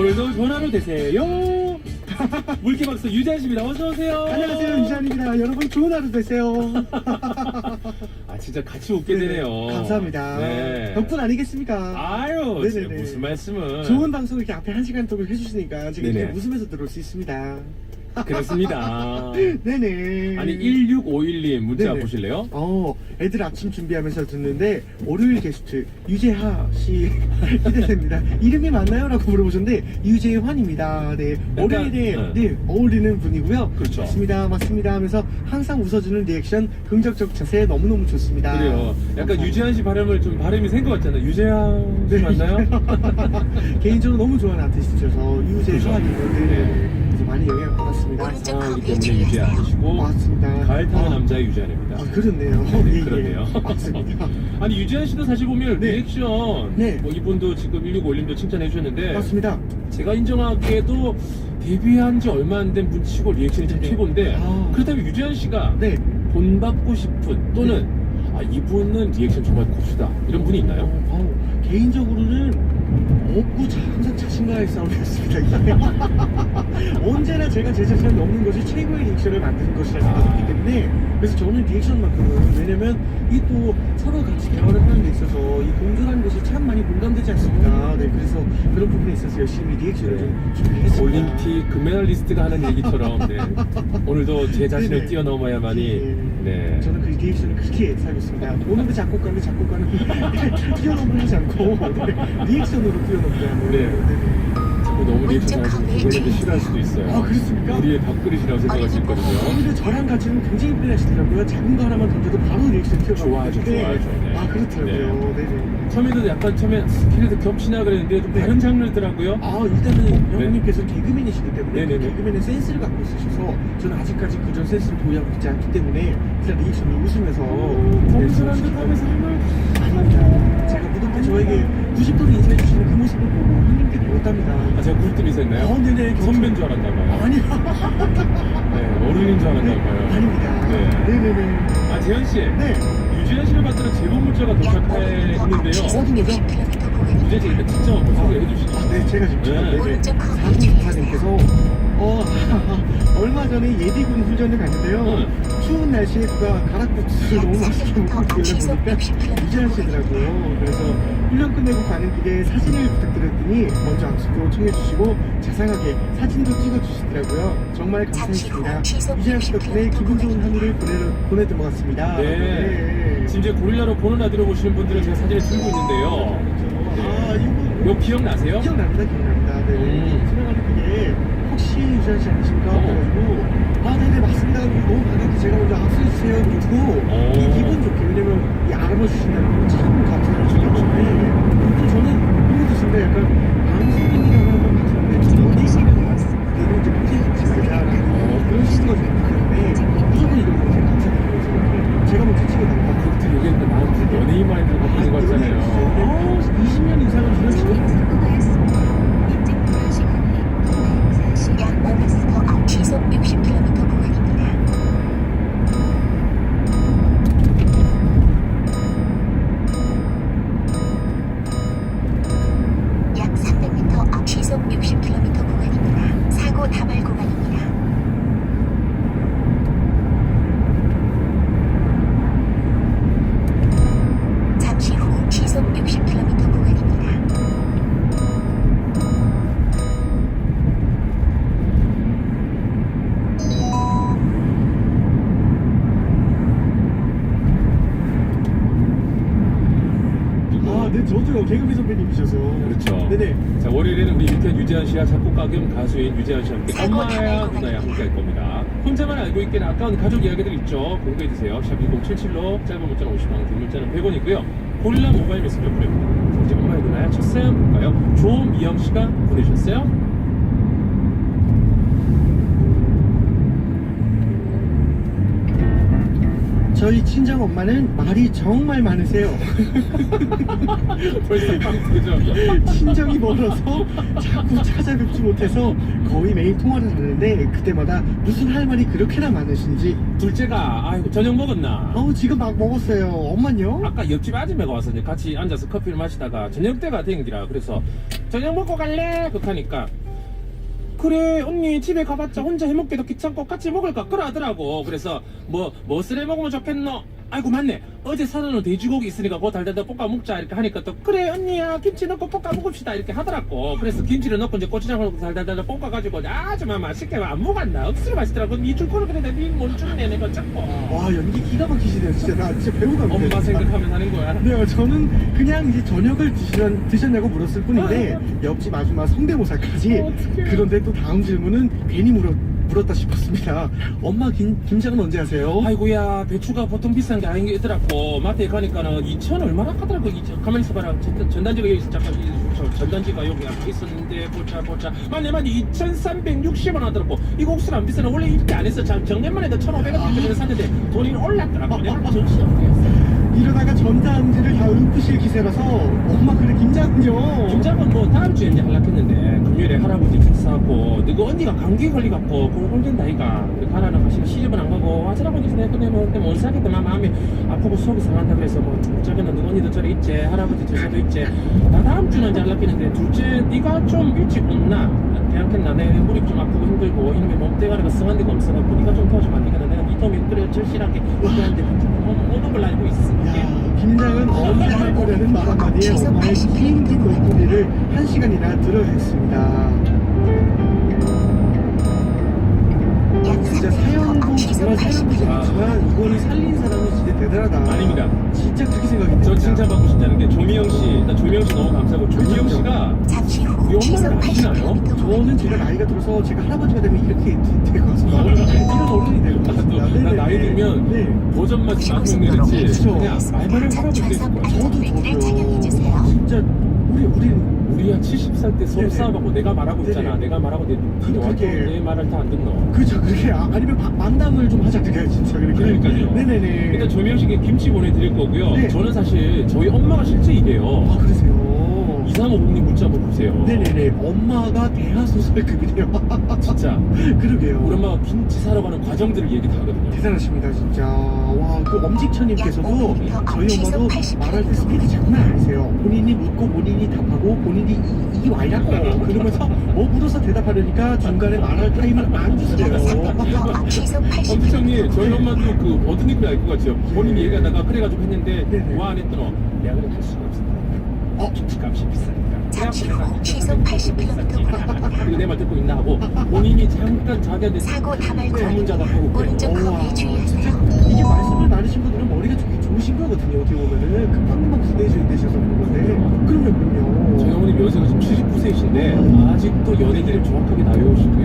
오늘도 전화로 되세요. 물개박스 유재한 씨입니다. 어서 오세요. 안녕하세요 유찬입니다. 여러분 좋은 하루 되세요. 아 진짜 같이 웃게 네네, 되네요. 감사합니다. 네. 덕분 아니겠습니까? 아유, 진짜 네네네. 무슨 말씀을. 좋은 방송 이렇게 앞에 한 시간 동안 해주시니까 네네. 이렇게 웃으면서 들어올 수 있습니다. 그렇습니다. 네네. 아니 1651님 문자 네네. 보실래요? 어, 애들 아침 준비하면서 듣는데 월요일 게스트 유재하 씨 기대됩니다. 이름이 맞나요? 라고 물어보셨는데 유재환입니다. 네, 월요일에 약간, 네, 어울리는 분이고요. 그렇죠. 맞습니다, 맞습니다 하면서 항상 웃어주는 리액션, 긍정적 자세 너무 너무 좋습니다. 그래요. 약간. 유재한 씨 발음을 좀 발음이 생것 같잖아요. 유재한 씨 네. 맞나요? 개인적으로 너무 좋아하는 아티스트셔서 유재환이고 네. 네. 그래서 많이 영향 받았습니다. 아이기 때문에 유재한이시고 맞습니다. 가을 타는 아, 남자의 유재한입니다. 아, 그렇네요. 네, 예, 예. 그렇네요. 맞습니다. 아니 유재한 씨도 사실 보면 네. 리액션 네. 뭐 이분도 지금 1651님도 칭찬해 주셨는데 맞습니다. 제가 인정하기에도 데뷔한 지 얼마 안 된 분 치고 리액션이 참 네네. 최고인데 아. 그렇다면 유재한 씨가 네. 본받고 싶은 또는 아 이분은 리액션 정말 고수다 이런 분이 있나요? 어, 어, 개인적으로는 없고 자- 항상 자신과의 싸움이었습니다. 언제나 제가 제 자신을 넘는 것이 최고의 리액션을 만드는 것이라 생각했기 때문에 그래서 저는 리액션만큼은 왜냐면 이 또 서로 같이 대화를 하는 데 있어서 이 공존하는 것이 참 많이 공감되지 않습니까? 네, 그래서 그런 부분에 있어서 열심히 리액션을 좀 준비했습니다. 올림픽 금메달리스트가 하는 얘기처럼 네. 오늘도 제 자신을. 뛰어넘어야만이 네. 저는 그 리액션을 그렇게 살고 있습니다. 오늘도 작곡가인데 작곡가는 뛰어넘으지 않고 네, 리액션으로 뛰어넘자는. 네. 자꾸 너무 리액션 그분한테 싫어할 수도 있어요. 아, 그렇습니까? 우리의 밥그릇이라고 생각할 수 있거든요. 오히려 저랑 같이는 굉장히 편하시더라고요. 작은 거 하나만 던져도 바로 리액션 튀어나오고. 좋아하죠, 좋아하죠. 네. 아, 그렇더라고요. 네. 네. 처음에도 약간 처음에 캐릭터 겹치나 그랬는데 좀 네. 다른 장르더라고요. 아, 일단은 형님께서 개그맨이시기 때문에 네. 네네 네. 개그맨의 센스를 갖고 있으셔서 저는 아직까지 그전 센스를 보유하고 있지 않기 때문에 일단 리액션을 웃으면서 네, 듯 하면서 정말 아닙니다. 제가 무덤 때 저에게 90도로 인사해 주시는 그 모습을 보고 형님께 배웠답니다. 아 제가 굴뚝 있었나요? 어, 네네. 선배인 줄 알았나 봐요. 아니, 네, 어른인 줄 알았나 봐요. 아닙니다. 네. 네네네. 아 재현 씨, 네. 씨를 받들어 제보 문자가 씨 일단 직접 소개해 주시죠. 아, 네, 제가 직접. 네. 네. 오른쪽 커브 사진기사님께서 어, 얼마 전에 예비군 훈련을 갔는데요. 응. 추운 날씨에 누가 가락국수를 너무 맛있게 먹고 있길래 보니까 유재한 씨더라고요. 그래서 훈련 끝내고 가는 길에 사진을 부탁드렸더니 먼저 악수도 청해주시고 자상하게 사진도 찍어주시더라고요. 정말 감사했습니다. 유재한 씨 덕분에 기분 좋은 하루를 보내, 보내던 것 같습니다. 네. 지금 이제 고릴라로 보는 라디오 보시는 분들은 제가 사진을 들고 있는데요. 아, 이거 요 기억나세요? 기억납니다, 기억납니다. 네. 음. 지나가는 혹 시 아니십니까? 어. 그래가지고 아, 네네 맞습니다. 그리고 너무 반갑게 제가 먼저 악수해주세요. 그리고 어. 이 기분 좋게 왜냐면 이 알아봐 주신다는 건참 감사한 일인데 네, 저도요. 개그맨 선배님이셔서. 그렇죠. 네네. 자 월요일에는 우리 유태현 유재한 씨와 작곡가 겸 가수인 유재한 씨와 함께 엄마야 누나야 함께 할 겁니다. 혼자만 알고 있기는 아까운 가족 이야기들 있죠. 공개해 주세요. 샵 1077로 짧은 문자는 50원, 긴 문자는 100원이고요. 고릴라 모바일 메시지 보내봅니다. 자, 이제 엄마야 누나야 첫 사연 볼까요? 조미영 씨가 보내주셨어요. 저희 친정 엄마는 말이 정말 많으세요. 벌써. 친정이 멀어서 자꾸 찾아뵙지 못해서 거의 매일 통화를 하는데 그때마다 무슨 할 말이 그렇게나 많으신지 둘째가 아이고 저녁 먹었나? 어 지금 막 먹었어요. 엄만요? 아까 옆집 아줌마가 와서 이제 같이 앉아서 커피를 마시다가 저녁 때가 된기라 그래서 저녁 먹고 갈래? 그하니까 그래 언니 집에 가봤자 혼자 해먹기도 귀찮고 같이 먹을까 그러 하더라고 그래서 뭐 무엇을 해먹으면 좋겠노? 아이고 맞네 어제 사놓은 돼지고기 있으니까 그거 달달달 볶아 먹자 이렇게 하니까 또 그래 언니야 김치 넣고 볶아 먹읍시다 이렇게 하더라고 그래서 김치를 넣고 이제 고추장을 넣고 달달달 볶아가지고 아주 막 맛있게 안 먹었나 억수로 맛있더라고 니줄 거를 그랬는데 니못 주네 내가 자꾸 와 연기 기가 막히시네요. 진짜 나 진짜 배우 갑니다. 엄마. 생각하면 하는 거야 네, 저는 그냥 이제 저녁을 드시던, 드셨냐고 물었을 뿐인데 옆집 아줌마 성대모사까지 어떡해. 그런데 또 다음 질문은 괜히 물었, 물었다 싶었습니다. 엄마 김, 김장은 언제 하세요? 아이고야 배추가 보통 비싼 게 아니더라고. 마트에 가니까는 2천 얼마나 하더라고. 이 가만히 있어봐라. 전, 전단지가 여기 잠깐 이- 저, 전단지가 여기 앞에 있었는데 보자 보자. 맞네 맞네 2,360원 하더라고. 이 국수는 안 비싸네 원래 이렇게 안 했어. 장- 작년만 해도 1,500원 때문에 샀는데 돈이 올랐더라고. 내가 이러다가 전단지를 다 읊으실 기세라서 엄마 그래 김장은요? 김장은 뭐 다음 주에 이제 하락했는데 금요일에 할아버 지 식사하고 너그 언니가 감기 걸리갖고 꼴꼴된다 이가 가라는 가시고 시집은 안 가고 아저라고 이제 내가 내가 근데 못 사겠다 마 마음이 아프고 속이 상한다 그래서 뭐 어쩌겠나 너 언니도 저리 있지. 할아버지 제사도 있지. 나 다음 주는 이제 할락했는데 둘째 네가 좀 일찍 온나? 대학했나? 내 무릎 좀 아프고 힘들고 이놈의 몸대가리가 성한 데가 없어갖고 네가 좀 도와주면 안 되겠나? 내가 그래 절실하게 얘기하는데 뭐 오는 걸 알고 야, 김장은 언제 할 거냐는 말 한마디에 엄마의 긴긴 목소리를 한 시간이나 들어야 했습니다. 약 진짜 300m 사연도 앞 시속 정말 사연도 80km 재밌지만 이거를 살린 사람이 진짜 대단하다. 아닙니다. 진짜 그렇게 생각이 듭니다. 저 칭찬받고 싶다는 게 조미영 씨, 일단 조미영 씨 너무 감사하고 조미영 씨가 잠시 이후 시속 아시나요? 80km 저는 제가 나이가 들어서 제가 할아버지가 되면 이렇게 될것 같습니다. 이런 어른이 될것 같습니다. 나도 나 나이. 들면 네. 보전만 나중에 그렇죠. 내렸지 그냥 말만을 할아버지 됐을 거야. 저도. 저도요. 진짜 우리 우리 우리 한 70살 때 서로 네네. 싸워갖고 내가 말하고 있잖아. 네네. 내가 말하고 내 니도 와도 그렇게- 내 말을 다 안 듣노. 그렇죠 그렇게 아, 아니면 바- 만담을 좀 하자 그게 진짜 그렇게. 그러니까요. 네네네. 일단 조미영 씨께 김치 보내드릴 거고요. 네. 저는 사실 저희 엄마가 실제 이래요. 아 그러세요. 2350님 문자 한번 보세요. 네네네. 엄마가 대하소설급이네요. 진짜 그러게요. 우리 엄마가 김치 사러 가는 과정들을 얘기 다 하거든요. 대단하십니다 진짜 와 그 엄직천님께서도 저희 엄마도 말할 때 스피드 장난 아니세요 본인이 묻고 본인이 답하고 본인이 이, 이게 와이라고 그러면서 뭐 물어서 대답하려니까 중간에 말할 타임을 안 주세요 앞 시속 80km 엄지청님 저희 엄마도 그 어떤 느낌인지 알것 같아요. 본인이 얘기하다가 그래가지고 했는데. 와안 했더니 내가 그래 할 수가 없어. 어? 김치값이 비싸니까. 잠시 후 시속 80km 구간입니다. 그리고 내말 듣고 있나 하고 본인이 잠깐 자기한테 사고 다발 전문자가 구간입니다. 하고 오른쪽 커브에 주의하세요. 이게 말씀을 나누신 분들은 머리가 되게 좋으신 거거든요 어떻게 보면은 금방금방 부대해줘야 되셔서 그런 건데 그럼요 그럼요 저희 어머님 연세가 지금 79세이신데 아직도 연예계를 정확하게 다 외우시고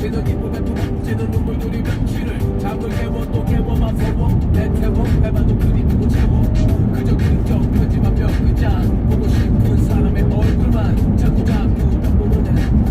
넘치는 기쁨에 부벅지는 눈물들이 며칠을 잠을 깨워 또 깨워만 세워 내 태워 해봐도 그리고 채워 그저 그저 펴지만 뼈 그냥 보고 싶은 사람의 얼굴만 자꾸 자꾸 떠오르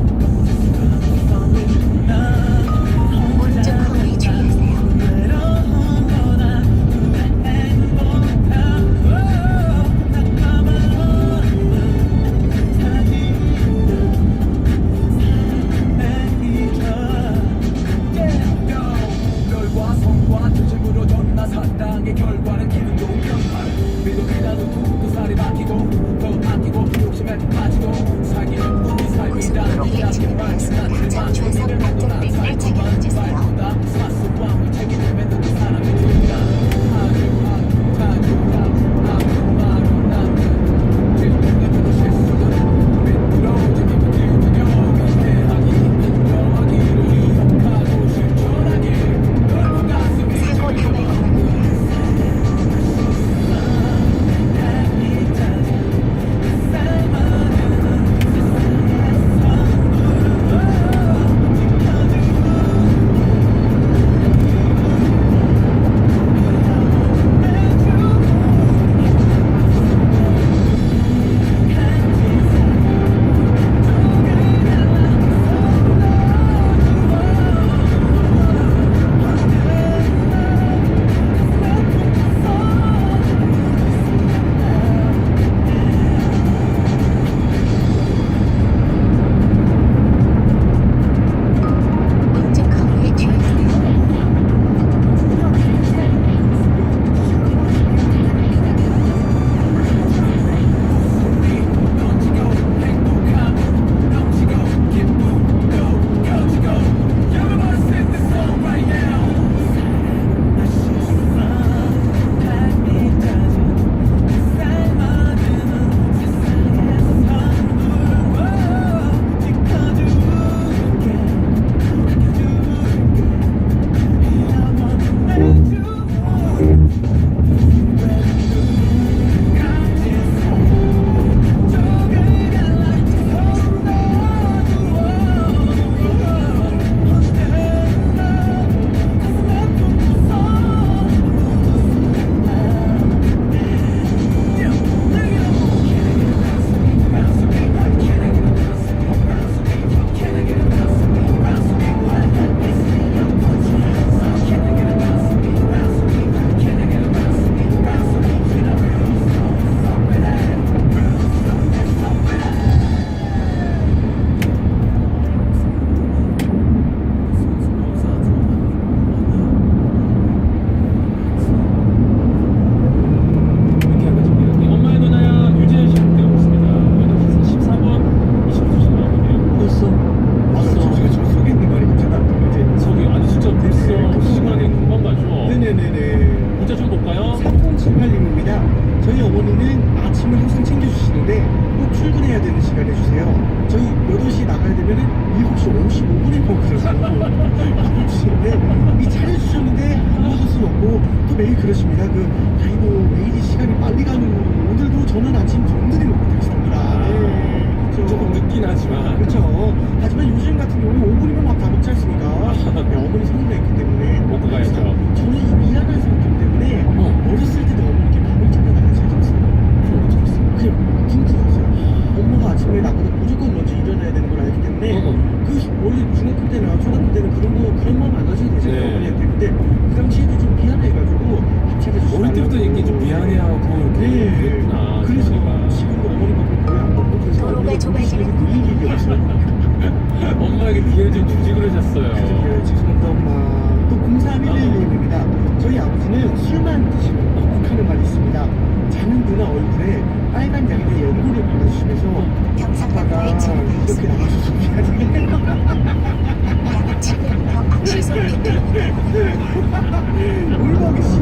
그렇죠. 하지만 요즘 주식을 하셨어요. 그래요 지금 엄마 또 0311님입니다 저희 아버지는 술만 드시고 먹먹하는 말이 있습니다 자는 누나 얼굴에 빨간 양의 연고를 발라주시면서 경사가 아, 이렇게 나와주셨습니다. 울먹이 씨